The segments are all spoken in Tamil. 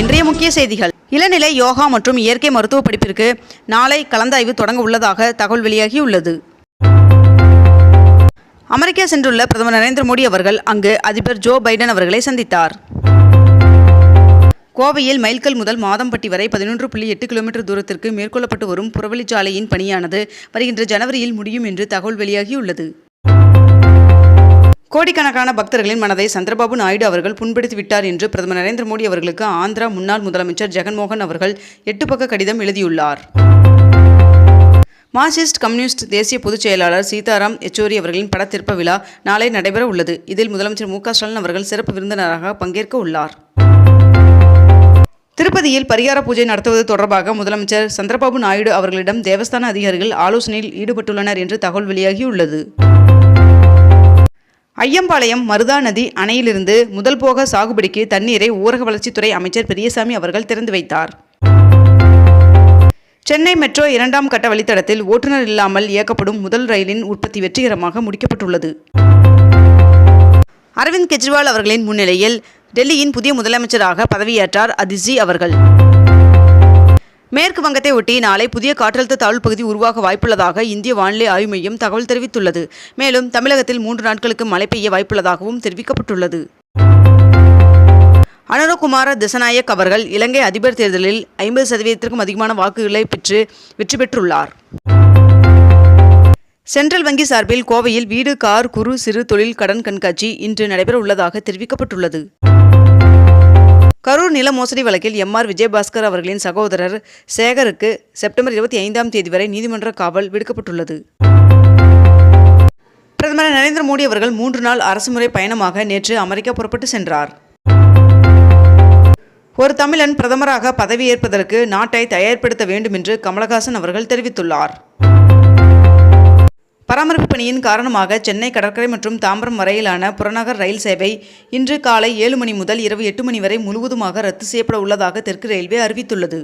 இன்றைய முக்கிய செய்திகள். இளநிலை யோகா மற்றும் இயற்கை மருத்துவ படிப்பிற்கு நாளை கலந்தாய்வு தொடங்க உள்ளதாக தகவல் வெளியாகியுள்ளது. அமெரிக்கா சென்றுள்ள பிரதமர் நரேந்திர மோடி அவர்கள் அங்கு அதிபர் ஜோ பைடன் அவர்களை சந்தித்தார். கோவையில் மைல்கல் முதல் மாதம்பட்டி வரை பதினொன்று புள்ளி எட்டு கிலோமீட்டர் தூரத்திற்கு மேற்கொள்ளப்பட்டு வரும் புறவழிச்சாலையின் பணியானது வருகின்ற ஜனவரியில் முடியும் என்று தகவல் வெளியாகியுள்ளது. கோடிக்கணக்கான பக்தர்களின் மனதை சந்திரபாபு நாயுடு அவர்கள் புண்படுத்தி விட்டார் என்று பிரதமர் நரேந்திர மோடி அவர்களுக்கு ஆந்திரா முன்னாள் முதலமைச்சர் ஜெகன்மோகன் அவர்கள் எட்டு பக்க கடிதம் எழுதியுள்ளார். மார்க்சிஸ்ட் கம்யூனிஸ்ட் தேசிய பொதுச் செயலாளர் சீதாராம் யெச்சூரி அவர்களின் படத்திருப்ப விழா நாளை நடைபெற உள்ளது. இதில் முதலமைச்சர் மு ஸ்டாலின் அவர்கள் சிறப்பு விருந்தினராக பங்கேற்க உள்ளார். திருப்பதியில் பரிகார பூஜை நடத்துவது தொடர்பாக முதலமைச்சர் சந்திரபாபு நாயுடு அவர்களிடம் தேவஸ்தான அதிகாரிகள் ஆலோசனையில் ஈடுபட்டுள்ளனர் என்று தகவல் வெளியாகியுள்ளது. ஐயம்பாளையம் மருதா நதி அணையிலிருந்து முதல் போக சாகுபடிக்கு தண்ணீரை ஊரக வளர்ச்சித்துறை அமைச்சர் பெரியசாமி அவர்கள் திறந்து வைத்தார். சென்னை மெட்ரோ இரண்டாம் கட்ட வழித்தடத்தில் ஓட்டுநர் இல்லாமல் இயக்கப்படும் முதல் ரயிலின் உற்பத்தி வெற்றிகரமாக முடிக்கப்பட்டுள்ளது. அரவிந்த் கெஜ்ரிவால் அவர்களின் முன்னிலையில் டெல்லியின் புதிய முதலமைச்சராக பதவியேற்றார் அதிஜி அவர்கள். மேற்கு வங்கத்தை ஒட்டி நாளை புதிய காற்றழுத்த தாழ்வு பகுதி உருவாக வாய்ப்புள்ளதாக இந்திய வானிலை ஆய்வு மையம் தகவல் தெரிவித்துள்ளது. மேலும் தமிழகத்தில் மூன்று நாட்களுக்கு மழை பெய்ய வாய்ப்புள்ளதாகவும் தெரிவிக்கப்பட்டுள்ளது. அனுரகுமார திசநாயக் அவர்கள் இலங்கை அதிபர் தேர்தலில் ஐம்பது சதவீதத்திற்கும் அதிகமான வாக்குகளை பெற்று வெற்றி பெற்றுள்ளார். சென்ட்ரல் வங்கி சார்பில் கோவையில் வீடு கார் குறு சிறு தொழில் கடன் கண்காட்சி இன்று நடைபெற உள்ளதாக தெரிவிக்கப்பட்டுள்ளது. கரூர் நில மோசடி வழக்கில் எம் ஆர் விஜயபாஸ்கர் அவர்களின் சகோதரர் சேகருக்கு செப்டம்பர் இருபத்தி ஐந்தாம் தேதி வரை நீதிமன்ற காவல் விடுக்கப்பட்டுள்ளது. பிரதமர் நரேந்திர மோடி அவர்கள் மூன்று நாள் அரசுமுறை பயணமாக நேற்று அமெரிக்கா புறப்பட்டு சென்றார். ஒரு தமிழன் பிரதமராக பதவியேற்பதற்கு நாட்டை தயார்படுத்த வேண்டும் என்று கமலஹாசன் அவர்கள் தெரிவித்துள்ளார். பராமரிப்பு பணியின் காரணமாக சென்னை கடற்கரை மற்றும் தாம்பரம் வரையிலான புறநகர் ரயில் சேவை இன்று காலை ஏழு மணி முதல் இரவு எட்டு மணி வரை முழுவதுமாக ரத்து செய்யப்பட உள்ளதாக தெற்கு ரயில்வே அறிவித்துள்ளது.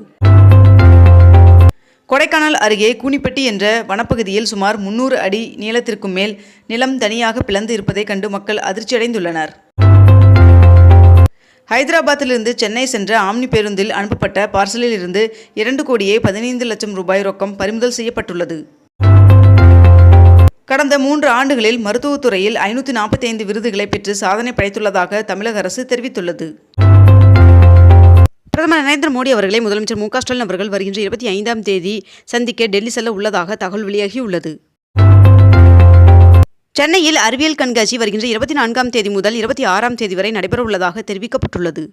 கொடைக்கானல் அருகே கூனிப்பட்டி என்ற வனப்பகுதியில் சுமார் முன்னூறு அடி நீளத்திற்கும் மேல் நிலம் தனியாக பிளந்து இருப்பதை கண்டு மக்கள் அதிர்ச்சியடைந்துள்ளனர். ஹைதராபாத்திலிருந்து சென்னை சென்ற ஆம்னி பேருந்தில் அனுப்பப்பட்ட பார்சலில் இருந்து இரண்டு கோடியே பதினைந்து லட்சம் ரூபாய் ரொக்கம் பறிமுதல் செய்யப்பட்டுள்ளது. கடந்த மூன்று ஆண்டுகளில் மருத்துவத்துறையில் ஐநூற்றி நாற்பத்தி ஐந்து விருதுகளை பெற்று சாதனை படைத்துள்ளதாக தமிழக அரசு தெரிவித்துள்ளது. பிரதமர் நரேந்திர மோடி அவர்களை முதலமைச்சர் மு க ஸ்டாலின் அவர்கள் வருகின்ற இருபத்தி ஐந்தாம் தேதி சந்திக்க டெல்லி செல்ல உள்ளதாக தகவல் வெளியாகியுள்ளது. சென்னையில் அறிவியல் கண்காட்சி வருகின்ற இருபத்தி நான்காம் தேதி முதல் இருபத்தி ஆறாம் தேதி வரை நடைபெறவுள்ளதாக தெரிவிக்கப்பட்டுள்ளது.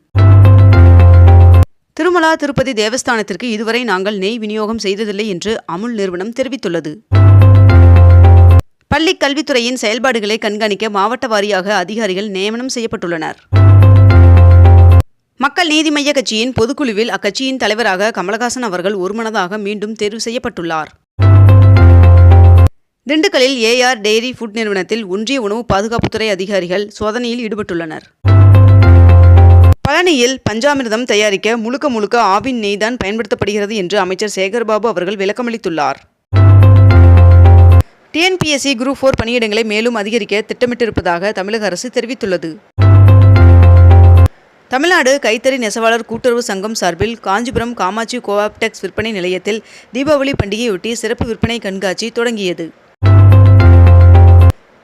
திருமலா திருப்பதி தேவஸ்தானத்திற்கு இதுவரை நாங்கள் நெய் விநியோகம் செய்ததில்லை என்று அமுல் நிறுவனம் தெரிவித்துள்ளது. பள்ளி கல்வித்துறையின் செயல்பாடுகளை கண்காணிக்க மாவட்ட வாரியாக அதிகாரிகள் நியமனம் செய்யப்பட்டுள்ளனர். மக்கள் நீதி மைய கட்சியின் பொதுக்குழுவில் அக்கட்சியின் தலைவராக கமலஹாசன் அவர்கள் ஒருமனதாக மீண்டும் தேர்வு செய்யப்பட்டுள்ளார். திண்டுக்கல்லில் ஏஆர் டெய்ரி ஃபுட் நிறுவனத்தில் ஒன்றிய உணவு பாதுகாப்புத்துறை அதிகாரிகள் சோதனையில் ஈடுபட்டுள்ளனர். பழனியில் பஞ்சாமிர்தம் தயாரிக்க முழுக்க முழுக்க ஆவின் நெய்தான் பயன்படுத்தப்படுகிறது என்று அமைச்சர் சேகர்பாபு அவர்கள் விளக்கமளித்துள்ளார். டிஎன்பிஎஸ்சி குரூப் ஃபோர் பணியிடங்களை மேலும் அதிகரிக்க திட்டமிட்டிருப்பதாக தமிழக அரசு தெரிவித்துள்ளது. தமிழ்நாடு கைத்தறி நெசவாளர் கூட்டுறவு சங்கம் சார்பில் காஞ்சிபுரம் காமாட்சி கோஆப்டெக்ஸ் விற்பனை நிலையத்தில் தீபாவளி பண்டிகையொட்டி சிறப்பு விற்பனை கண்காட்சி தொடங்கியது.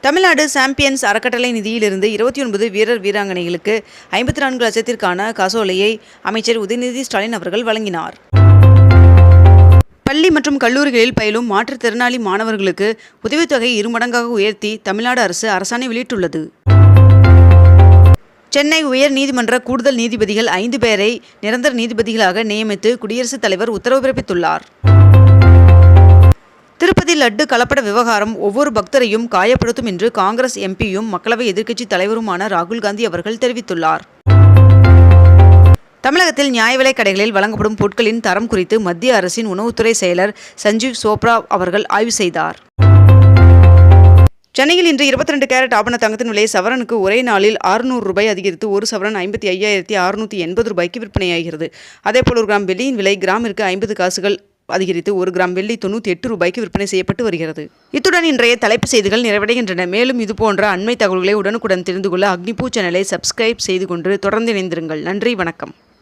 தமிழ்நாடு சாம்பியன்ஸ் அறக்கட்டளை நிதியிலிருந்து இருபத்தி ஒன்பது வீரர் வீராங்கனைகளுக்கு ஐம்பத்தி நான்கு லட்சத்திற்கான காசோலையை அமைச்சர் உதயநிதி ஸ்டாலின் அவர்கள் வழங்கினார். பள்ளி மற்றும் கல்லூரிகளில் பயிலும் மாற்றுத்திறனாளி மாணவர்களுக்கு உதவித்தொகை இருமடங்காக உயர்த்தி தமிழ்நாடு அரசு அரசாணை வெளியிட்டுள்ளது. சென்னை உயர் நீதிமன்ற கூடுதல் நீதிபதிகள் ஐந்து பேரை நிரந்தர நீதிபதிகளாக நியமித்து குடியரசுத் தலைவர் உத்தரவு பிறப்பித்துள்ளார். திருப்பதி லட்டு கலப்பட விவகாரம் ஒவ்வொரு பக்தரையும் காயப்படுத்தும் என்று காங்கிரஸ் எம்பியும் மக்களவை எதிர்க்கட்சித் தலைவருமான ராகுல் காந்தி அவர்கள் தெரிவித்துள்ளார். தமிழகத்தில் நியாய விலைக் கடைகளில் வழங்கப்படும் பொருட்களின் தரம் குறித்து மத்திய அரசின் உணவுத்துறை செயலர் சஞ்சீவ் சோப்ரா அவர்கள் ஆய்வு செய்தார். சென்னையில் இன்று இருபத்தி ரெண்டு கேரட் ஆபண தங்கத்தின் விலை சவரனுக்கு ஒரே நாளில் அறுநூறு ரூபாய் அதிகரித்து ஒரு சவரன் ஐம்பத்தி ஐயாயிரத்தி அறுநூற்றி எண்பது ரூபாய்க்கு விற்பனையாகிறது. அதேபோல் ஒரு கிராம் வெள்ளியின் விலை கிராமிற்கு ஐம்பது காசுகள் அதிகரித்து ஒரு கிராம் வெள்ளி தொண்ணூற்றி எட்டு ரூபாய்க்கு விற்பனை செய்யப்பட்டு வருகிறது. இத்துடன் இன்றைய தலைப்பு செய்திகள் நிறைவடைகின்றன. மேலும் இதுபோன்ற அண்மை தகவல்களை உடனுக்குடன் தெரிந்து கொள்ள அக்னிபூ சேனலை சப்ஸ்கிரைப் செய்து கொண்டு தொடர்ந்து இணைந்திருங்கள். நன்றி வணக்கம்.